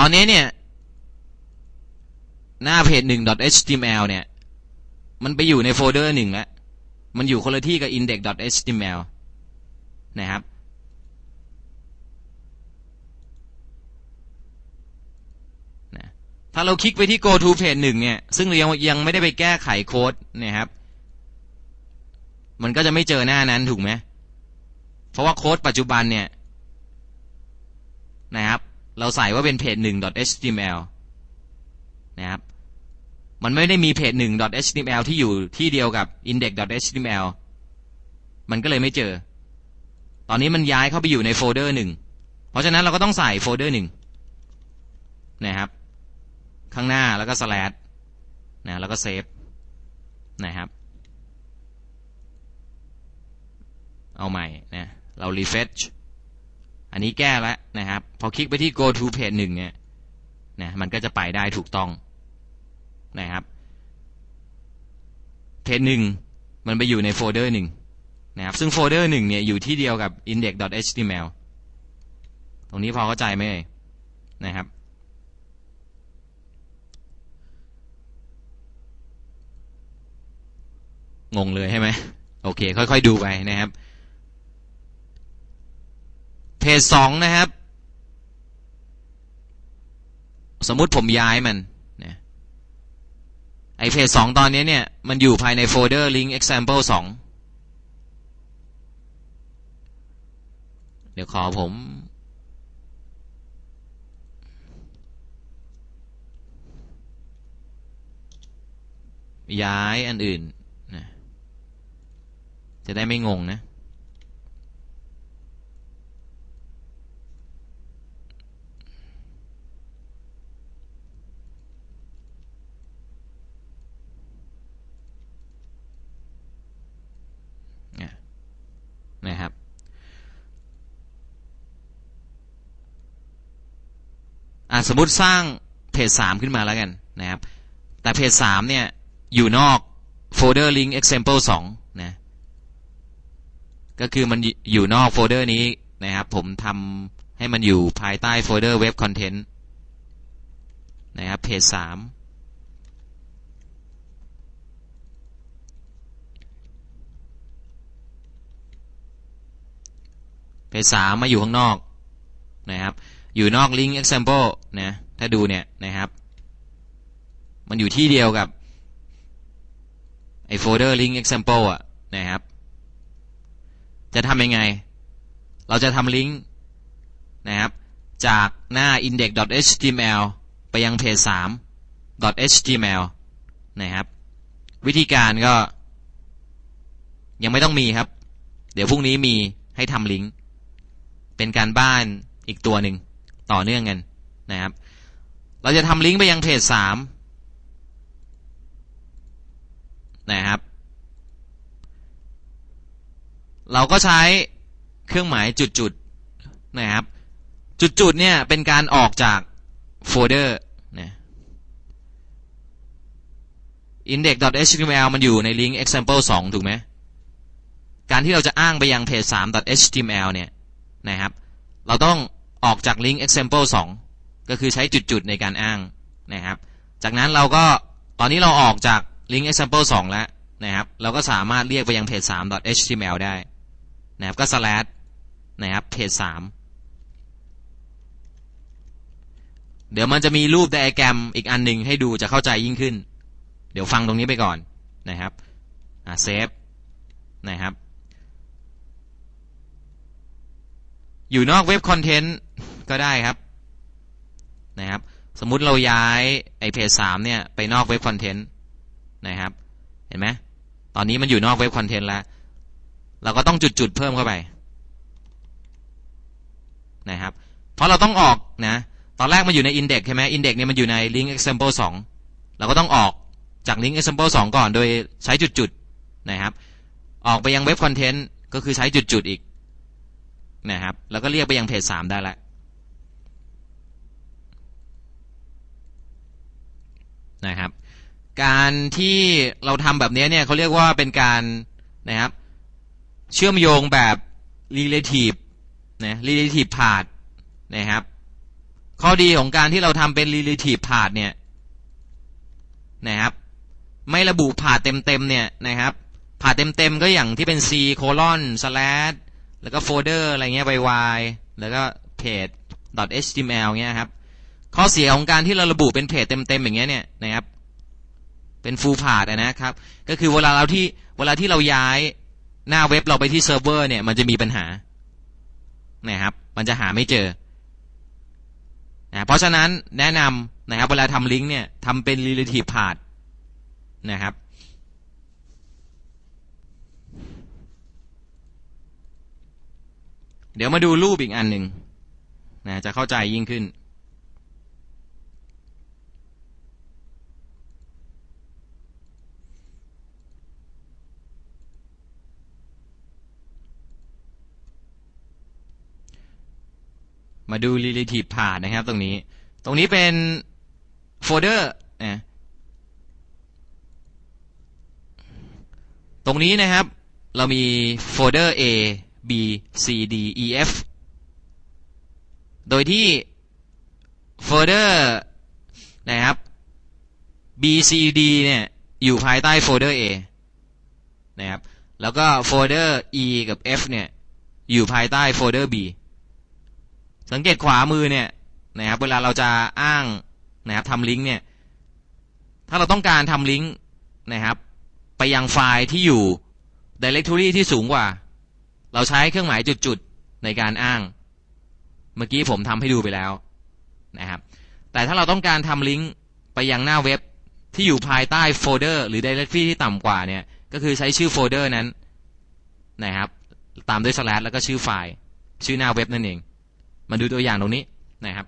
ตอนนี้เนี่ย หน้าเพจหนึ่ง .html เนี่ย มันไปอยู่ในโฟลเดอร์หนึ่งแล้ว มันอยู่คนละที่กับ index.html นะครับนะถ้าเราคลิกไปที่ go to page หนึ่งเนี่ย ซึ่งเรายังยังไม่ได้ไปแก้ไขโค้ดนะครับ มันก็จะไม่เจอหน้านั้นถูกไหม เพราะว่าโค้ดปัจจุบันเนี่ยนะครับ เราใส่ว่าเป็นเพจหนึ่ง .html นะครับ มันไม่ได้มีเพจหนึ่ง .html ที่อยู่ที่เดียวกับ index.html มันก็เลยไม่เจอ ตอนนี้มันย้ายเข้าไปอยู่ในโฟลเดอร์หนึ่ง เพราะฉะนั้นเราก็ต้องใส่โฟลเดอร์หนึ่งนะครับ ข้างหน้าแล้วก็ slash นะแล้วก็เซฟนะครับเอาใหม่นะเรา refresh อันนี้แก้แล้วนะครับ พอคลิกไปที่ go to page หนึ่งเนี่ยนะมันก็จะไปได้ถูกต้องนะครับ เพจหนึ่งมันไปอยู่ในโฟลเดอร์หนึ่งนะครับ ซึ่งโฟลเดอร์หนึ่งเนี่ยอยู่ที่เดียวกับ index.html ตรงนี้พอเข้าใจไหมนะครับ งงเลยใช่ไหมโอเค ค่อย ๆ ดูไปนะครับ จสองนะครับ สมมุติผมย้ายมันนะไอเพจสองตอนนี้เนี่ย มันอยู่ภายในโฟลเดอร์ link example สองเดี๋ยวขอผมย้ายอันอื่นนะจะได้ไม่งงนะ เนี่ยนะครับ อะ สมมติสร้างเพจสามขึ้นมาแล้วกันนะครับ แต่เพจสามเนี่ย อยู่นอกโฟลเดอร์ link example สองนะ ก็คือมันอยู่นอกโฟลเดอร์นี้นะครับ ผมทำให้มันอยู่ภายใต้โฟลเดอร์ web content นะครับเพจสามเพจสามมาอยู่ข้างนอกนะครับ อยู่นอก link example นะถ้าดูเนี่ยนะครับ มันอยู่ที่เดียวกับไอ้โฟลเดอร์ link example อะนะครับ จะทำยังไง เราจะทำลิงก์นะครับ จากหน้า index.html ไปยังเพจ3 .html นะครับ วิธีการก็ ยังไม่ต้องมีครับ เดี๋ยวพรุ่งนี้มีให้ทำลิงก์ เป็นการบ้านอีกตัวหนึ่ง ต่อเนื่องกันนะครับ เราจะทำลิงก์ไปยังเพจสามนะครับ เราก็ใช้เครื่องหมายจุดๆนะครับ จุดๆเนี่ยเป็นการออกจากโฟลเดอร์นะ index.html มันอยู่ในลิงก์ example 2 ถูกไหม การที่เราจะอ้างไปยังเพจ3 .html เนี่ยนะครับ เราต้อง ออกจากลิงก์ example 2 ก็คือใช้จุดๆในการอ้างนะครับ จากนั้นเราก็ตอนนี้เราออกจากลิงก์ example 2 แล้วนะครับ เราก็สามารถเรียกไปยังเพจ 3 .html ได้นะครับก็ slash นะครับเพจ 3 เดี๋ยวมันจะมีรูปไดอะแกรมอีกอันหนึ่งให้ดูจะเข้าใจยิ่งขึ้น เดี๋ยวฟังตรงนี้ไปก่อนนะครับอ่าเซฟนะครับ อยู่นอกเว็บคอนเทนต์ ก็ได้ครับนะครับ สมมุติเราย้ายไอเพจสามเนี่ยไปนอกเว็บคอนเทนต์นะครับ เห็นไหมตอนนี้มันอยู่นอกเว็บคอนเทนต์แล้ว เราก็ต้องจุดๆเพิ่มเข้าไปนะครับ เพราะเราต้องออกนะ ตอนแรกมันอยู่ใน index ใช่ไหม index เนี่ยมันอยู่ใน link example 2 เราก็ต้องออกจาก link example 2 ก่อน โดยใช้จุดๆนะครับ ออกไปยังเว็บคอนเทนต์ก็คือใช้จุดๆอีกนะครับ แล้วก็เรียกไปยังเพจสามได้แล้ว นะครับ การที่เราทำแบบนี้เนี่ยเขาเรียกว่าเป็นการนะครับ เชื่อมโยงแบบ relative นะ relative path นะครับ ข้อดีของการที่เราทำเป็น relative path เนี่ยนะครับ ไม่ระบุผ่าเต็มๆเนี่ยนะครับผ่าเต็มๆก็อย่างที่เป็น c colon slash แล้วก็โฟลเดอร์อะไรเงี้ย yy แล้วก็เพจ html เงี้ยครับ ข้อเสียของการที่เราระบุเป็นเพจเต็มๆอย่างเงี้ยเนี่ยนะครับ เป็น full path อะนะครับ ก็คือเวลาเราที่เวลาที่เราย้ายหน้าเว็บเราไปที่เซิร์ฟเวอร์เนี่ยมันจะมีปัญหานะครับ มันจะหาไม่เจอนะเพราะฉะนั้นแนะนำนะครับ เวลาทำลิงก์เนี่ยทำเป็น relative path นะครับ เดี๋ยวมาดูรูปอีกอันหนึ่งนะจะเข้าใจยิ่งขึ้น มาดู relative path นะครับ ตรงนี้ ตรงนี้เป็นโฟลเดอร์นะตรงนี้นะครับ เรามีโฟลเดอร์ A B C D E F โดยที่โฟลเดอร์นะครับ B C D เนี่ย อยู่ภายใต้โฟลเดอร์ A นะครับ แล้วก็โฟลเดอร์ E กับ F เนี่ย อยู่ภายใต้โฟลเดอร์ B สังเกตขวามือเนี่ยนะครับเวลาเราจะอ้างนะครับทำลิงก์เนี่ยถ้าเราต้องการทำลิงก์นะครับ ไปยังไฟล์ที่อยู่ directory ที่สูงกว่า เราใช้เครื่องหมายจุดๆในการอ้าง เมื่อกี้ผมทำให้ดูไปแล้วนะครับ แต่ถ้าเราต้องการทำลิงก์ไปยังหน้าเว็บที่อยู่ภายใต้โฟลเดอร์หรือ directory ที่ต่ำกว่าเนี่ยก็คือใช้ชื่อโฟลเดอร์นั้นนะครับ ตามด้วย slash แล้วก็ชื่อไฟล์ ชื่อหน้าเว็บนั่นเอง มาดูตัวอย่างตรงนี้นะครับ